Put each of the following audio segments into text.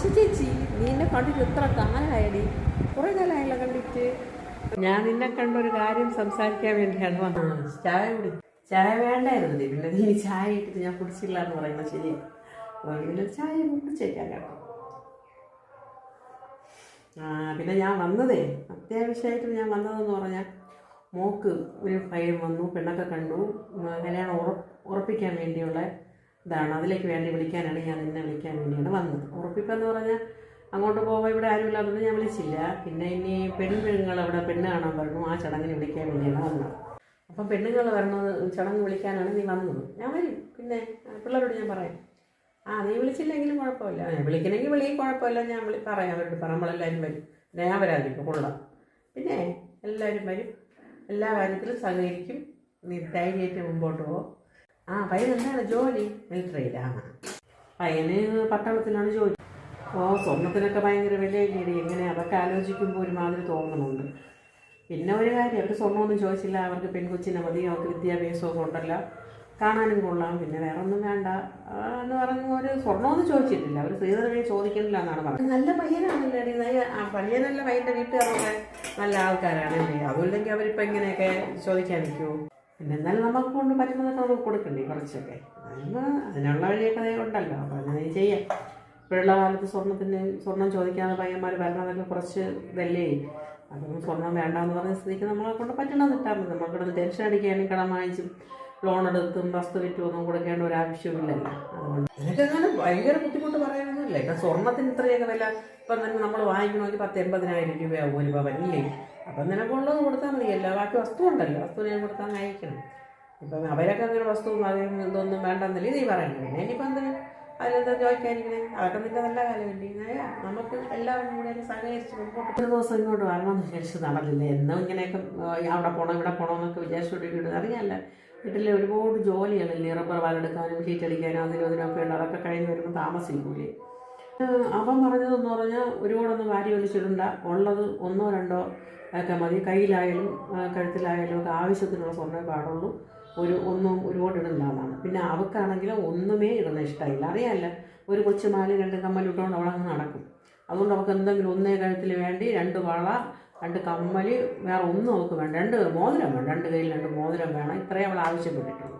ആശ ചേച്ചി നീ എന്നെ കണ്ടിട്ട് എത്ര കാലമായടി. കുറേ കാലായില്ല കണ്ടിട്ട്. ഞാൻ നിന്നെ കണ്ട ഒരു കാര്യം സംസാരിക്കാൻ വേണ്ടിയാണ് വന്നത്. ചായ കുടി ചായ വേണ്ടായിരുന്നു നീ. പിന്നെ നീ ചായ ഇട്ടിട്ട് ഞാൻ കുടിച്ചില്ല എന്ന് പറയുന്നത് ശരി പിന്നെ ചായ കുടിച്ചേക്കാൻ കേട്ടോ. ആ പിന്നെ ഞാൻ വന്നതേ അത്യാവശ്യമായിട്ട് ഞാൻ വന്നതെന്ന് പറഞ്ഞാൽ മോക്ക് ഒരു ഭയം വന്നു പെണ്ണൊക്കെ കണ്ടു. കല്യാണം ഉറ ഉറപ്പിക്കാൻ വേണ്ടിയുള്ള ഇതാണ്. അതിലേക്ക് വേണ്ടി വിളിക്കാനാണ് ഞാൻ എന്നെ വിളിക്കാൻ വേണ്ടിയാണ് വന്നത്. ഉറപ്പിപ്പെന്ന് പറഞ്ഞാൽ അങ്ങോട്ട് പോകാൻ ഇവിടെ ആരും ആരുമില്ലാത്തതുകൊണ്ട് ഞാൻ വിളിച്ചില്ല. പിന്നെ ഇനി പെൺപെണ്ണുങ്ങൾ അവിടെ പെണ്ണ് കാണാൻ പറഞ്ഞു ആ ചടങ്ങിന് വിളിക്കാൻ വേണ്ടിയാണ് വന്നത്. അപ്പം പെണ്ണുങ്ങൾ വരണത് ചടങ്ങ് വിളിക്കാനാണ് നീ വന്നത്. ഞാൻ വരും. പിന്നെ പിള്ളേരോട് ഞാൻ പറയാം. ആ നീ വിളിച്ചില്ലെങ്കിലും കുഴപ്പമില്ല. വിളിക്കണമെങ്കിൽ വിളിയും കുഴപ്പമില്ല. ഞാൻ വിളി പറയാം. അവരോട് പറ. നമ്മളെല്ലാവരും വരും. ഞാൻ വരാതിരിക്കും കൊള്ളാം പിന്നെ എല്ലാവരും വരും. എല്ലാ കാര്യത്തിലും സഹകരിക്കും. നീ ധൈര്യമായിട്ട് മുമ്പോട്ട് പോകും ആ പയ്യൻ എന്താണ് ജോലി? മിലിറ്ററിയിലാണ് പയ്യന് പട്ടാളത്തിലാണ് ജോലി. ഓ സ്വർണത്തിനൊക്കെ ഭയങ്കര വിലയില്ലേ എങ്ങനെ അതൊക്കെ ആലോചിക്കുമ്പോൾ ഒരുമാതിരി തോന്നുന്നുണ്ട് പിന്നെ ഒരു കാര്യം അവർ സ്വർണമൊന്നും ചോദിച്ചില്ല. അവർക്ക് പെൺകൊച്ചിനെ മതി അവർക്ക് വിദ്യാഭ്യാസമൊക്കെ ഉണ്ടല്ല. കാണാനും കൊള്ളാം. പിന്നെ വേറെ ഒന്നും വേണ്ട എന്ന് പറഞ്ഞു ഒരു സ്വർണമൊന്നും ചോദിച്ചിട്ടില്ല. അവർ ശ്രീധരനെ ചോദിക്കുന്നില്ല എന്നാണ് പറഞ്ഞത്. നല്ല പയ്യനാണല്ലേ പയ്യനല്ല പയ്യന്റെ വീട്ടുകാരൊക്കെ നല്ല ആൾക്കാരാണ്. അല്ലേ? അതുമില്ലെങ്കിൽ അവരിപ്പോൾ ഇങ്ങനെയൊക്കെ ചോദിക്കാൻ നിൽക്കുമോ പിന്നെ എന്നാലും നമുക്ക് കൊണ്ട് പറ്റുന്നതൊക്കെ നമുക്ക് കൊടുക്കണ്ടേ കുറച്ചൊക്കെ. അതിന് അതിനുള്ള വഴിയൊക്കെ ഉണ്ടല്ലോ. അപ്പോൾ അങ്ങനെ ചെയ്യാം. ഇപ്പോഴുള്ള കാലത്ത് സ്വർണത്തിന് സ്വർണം ചോദിക്കാതെ പയ്യന്മാർ വരണതൊക്കെ കുറച്ച് ഇതല്ലേ? അതൊന്നും സ്വർണം വേണ്ടാന്ന് പറഞ്ഞ സ്ഥിതിക്ക് നമ്മളെ കൊണ്ട് പറ്റണത് ഇട്ടാൽ മതി. നമ്മൾ കിടന്ന് ടെൻഷൻ അടിക്കാനും കടം വാങ്ങിച്ചും ലോൺ എടുത്തും വസ്തു വിറ്റും ഒന്നും കൊടുക്കേണ്ട ഒരു ആവശ്യമില്ലല്ലോ അതുകൊണ്ട് ഭയങ്കര ബുദ്ധിമുട്ട് പറയാനൊന്നുമില്ല. ഇപ്പം സ്വർണത്തിന് ഇത്രയൊക്കെ വില ഇപ്പം തന്നെ നമ്മൾ വാങ്ങിക്കണമെങ്കിൽ പത്ത് എൺപതിനായിരം രൂപയാവും ഒരു പവനില്ലേ അപ്പം നിനക്കുള്ളത് കൊടുത്താൽ മതിയല്ലോ ബാക്കി വസ്തു ഉണ്ടല്ലോ. വസ്തു ഞാൻ കൊടുത്താൽ അയക്കണം ഇപ്പം അവരൊക്കെ അങ്ങനെ വസ്തു ഇതൊന്നും വേണ്ടെന്നല്ലേ നീ പറയണം പിന്നെ ഇനിയിപ്പോൾ എന്താ? അതിലെന്താ ചോദിക്കാനിങ്ങനെ അതൊക്കെ നിന്റെ നല്ല കാലമല്ലേ. ഇങ്ങനെ നമുക്ക് എല്ലാവരും കൂടെ സഹകരിച്ച് മുമ്പോട്ട് ഒരു ദിവസം ഇങ്ങോട്ട് വരണമെന്ന് വിചാരിച്ച് നടന്നില്ല? എന്നും ഇങ്ങനെയൊക്കെ അവിടെ പോകണം ഇവിടെ പോകണം എന്നൊക്കെ വിചാരിച്ചുകൊണ്ടിരിക്കുന്നത്. അറിയാമല്ല. വീട്ടിലെ ഒരുപാട് ജോലിയാണല്ലേ റബ്ബർ വാലെടുക്കാനും ഷീറ്റ് അടിക്കാനും അതിനും അതിനൊക്കെ ഉണ്ട് അതൊക്കെ കഴിഞ്ഞ് വരുമ്പോൾ താമസിക്കൂലേ? അവൻ പറഞ്ഞതെന്ന് പറഞ്ഞാൽ ഒരുപാടൊന്നും വാരി വലിച്ചിടണ്ട. ഉള്ളത് ഒന്നോ രണ്ടോ ഒക്കെ മതി. കയ്യിലായാലും കഴുത്തിലായാലും ഒക്കെ ആവശ്യത്തിനുള്ള സ്വർണമേ പാടുള്ളൂ. ഒരു ഒന്നും ഒരുപാട് എന്നാണ്. പിന്നെ അവക്കാണെങ്കിലും ഒന്നുമേ ഇടുന്ന ഇഷ്ടമില്ല അറിയാമല്ല ഒരു കൊച്ചു മാല രണ്ട് കമ്മൽ അവൾ നടക്കും. അതുകൊണ്ട് അവൾക്ക് എന്തെങ്കിലും ഒന്നേ കഴുത്തിൽ വേണ്ടി രണ്ട് വള രണ്ട് കമ്മൽ വേറെ ഒന്നും അവൾക്ക് വേണ്ട. രണ്ട് മോതിരം വേണം. രണ്ട് കയ്യിൽ രണ്ട് മോതിരം വേണം. ഇത്രയും അവൾ ആവശ്യപ്പെട്ടിട്ടുള്ളൂ.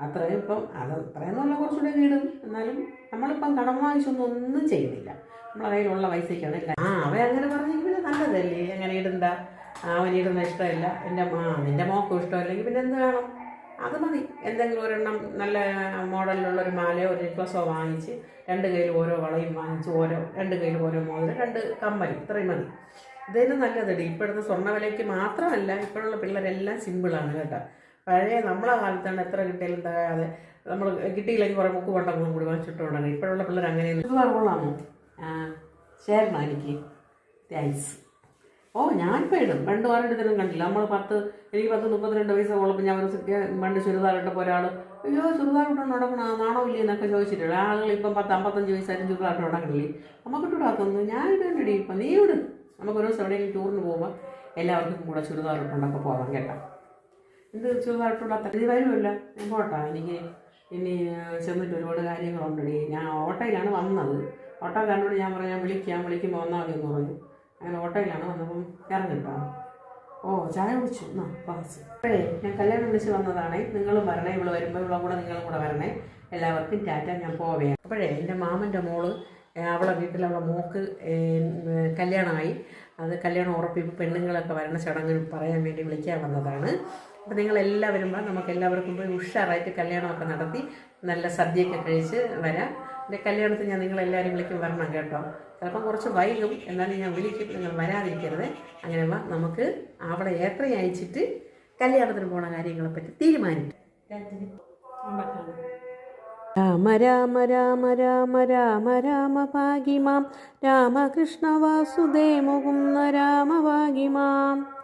അത്രയും ഇപ്പം അത് ഇത്രയും നല്ല കുറച്ചുകൂടെ ഇടും. എന്നാലും നമ്മളിപ്പം കടം വാങ്ങിച്ചൊന്നും ഒന്നും ചെയ്യുന്നില്ല. നമ്മളെ കയ്യിലുള്ള പൈസയ്ക്കാണ് ആ അവൻ അങ്ങനെ പറഞ്ഞെങ്കിൽ നല്ലതല്ലേ? അങ്ങനെ ഇടണ്ട അവൻ ഇടുന്ന ഇഷ്ടമില്ല. എന്റെ ആ നിന്റെ മോക്കും ഇഷ്ടമല്ലെങ്കിൽ പിന്നെ എന്ത് വേണം? അത് മതി. എന്തെങ്കിലും ഒരെണ്ണം നല്ല മോഡലിലുള്ള ഒരു മാലയോ ഒരു നെക്ലസോ വാങ്ങിച്ച് രണ്ട് കയ്യിൽ ഓരോ വളയും വാങ്ങിച്ച് ഓരോ രണ്ട് കയ്യിൽ ഓരോ മോതിരം രണ്ട് കമ്മലും. ഇത്രയും മതി. ഇതന്നെ നല്ലതടി. ഇപ്പോഴത്തെ സ്വർണ മാത്രമല്ല ഇപ്പോഴുള്ള പിള്ളേരെല്ലാം സിമ്പിളാണ് കേട്ടോ. പഴയ നമ്മളെ കാലത്താണ് എത്ര കിട്ടിയാലും തകയാതെ നമ്മൾ കിട്ടിയില്ലെങ്കിൽ കുറേ മുക്ക് പണ്ടങ്ങളും കൂടി വാങ്ങിച്ചിട്ട് കൊണ്ടാണ് ഇപ്പോഴുള്ള പിള്ളേർ അങ്ങനെയൊന്നും ഇത് പറഞ്ഞോളാമോ ചേരണോ എനിക്ക്? താങ്ക്സ് ഓ ഞാനിപ്പോൾ ഇടും. പണ്ട് ഒരിടത്തിനും കണ്ടില്ല. നമ്മൾ പത്ത് എനിക്ക് പത്ത് മുപ്പത്തിരണ്ട് വയസ്സ് ഉള്ളപ്പോൾ ഞാൻ ഒരു പണ്ട് ചുരിദാർ ഇട്ടപ്പോൾ ഒരാൾ അയ്യോ ചുരിദാർ ഇട്ടുകൊണ്ട് നടക്കണം? നാണോ ഇല്ലേ? എന്നൊക്കെ ചോദിച്ചിട്ടുണ്ട് ആളുകൾ ഇപ്പം പത്ത് അമ്പത്തഞ്ച് വയസ്സായാലും ചുരിദാർ ഇട്ട് നടക്കണില്ലേ? നമുക്ക് ഇട്ടിടാത്തൊന്നും ഞാൻ ഇടണ്ടടി ഇപ്പം. നീ ഇടും. നമുക്ക് ഒരു ദിവസം എവിടെയെങ്കിലും ടൂറിന് പോകുമ്പോൾ എല്ലാവർക്കും കൂടെ ചുരിദാർ ഇട്ടുകൊണ്ടൊക്കെ പോകാം കേട്ടോ. എന്ത് ചുരിദാർ ഇട്ടുകൊണ്ടാത്ത ഇത് വരുമല്ല. ഞാൻ പോട്ടാ. എനിക്ക് ഇനി ചെന്നിട്ട് ഒരുപാട് കാര്യങ്ങളുണ്ടടി. ഞാൻ ഓട്ടോയിലാണ് വന്നത്. ഓട്ടോക്കാരനോട് ഞാൻ പറഞ്ഞു ഞാൻ വിളിക്കാം. വിളിക്കുമ്പോൾ വന്നാൽ മതി എന്ന് പറഞ്ഞു. അങ്ങനെ ഓട്ടോയിലാണ് വന്നപ്പം ഇറങ്ങിട്ടോ. ഓ ചായ കുടിച്ചു. എന്നാ പാസ്. അപ്പോഴേ ഞാൻ കല്യാണം വിളിച്ച് വന്നതാണേ. നിങ്ങളും വരണേ. ഇവിടെ വരുമ്പോൾ ഇവിടെ കൂടെ നിങ്ങളും കൂടെ വരണേ. എല്ലാവർക്കും ടാറ്റ ഞാൻ പോവേ. അപ്പോഴേ എന്റെ മാമന്റെ മോൾ അവളെ വീട്ടിൽ അവളെ മോക്ക് കല്യാണമായി. അത് കല്യാണം ഉറപ്പിപ്പോൾ പെണ്ണുങ്ങളൊക്കെ വരണ ചടങ്ങ് പറയാൻ വേണ്ടി വിളിക്കാൻ വന്നതാണ്. അപ്പോൾ നിങ്ങളെല്ലാവരും നമുക്ക് എല്ലാവർക്കും പോയി ഉഷാറായിട്ട് കല്യാണമൊക്കെ നടത്തി നല്ല സദ്യയൊക്കെ കഴിച്ച് വരാം. എന്റെ കല്യാണത്തിന് ഞാൻ നിങ്ങളെല്ലാവരും വിളിക്കും വരണം കേട്ടോ. ചിലപ്പം കുറച്ച് വൈകും എന്നാലും ഞാൻ വിളിക്കും നിങ്ങൾ വരാതിരിക്കരുത്. അങ്ങനെ വാ നമുക്ക് അവളെ ഏത്രയും അയച്ചിട്ട് കല്യാണത്തിന് പോണ കാര്യങ്ങളെപ്പറ്റി തീരുമാനിക്കും. രാമ രാമ രാമ രാമ രാമ രാമ ഭാഗിമാം. രാമകൃഷ്ണ വാസുദേ മുകുന്ന രാമ ഭാഗിമാം.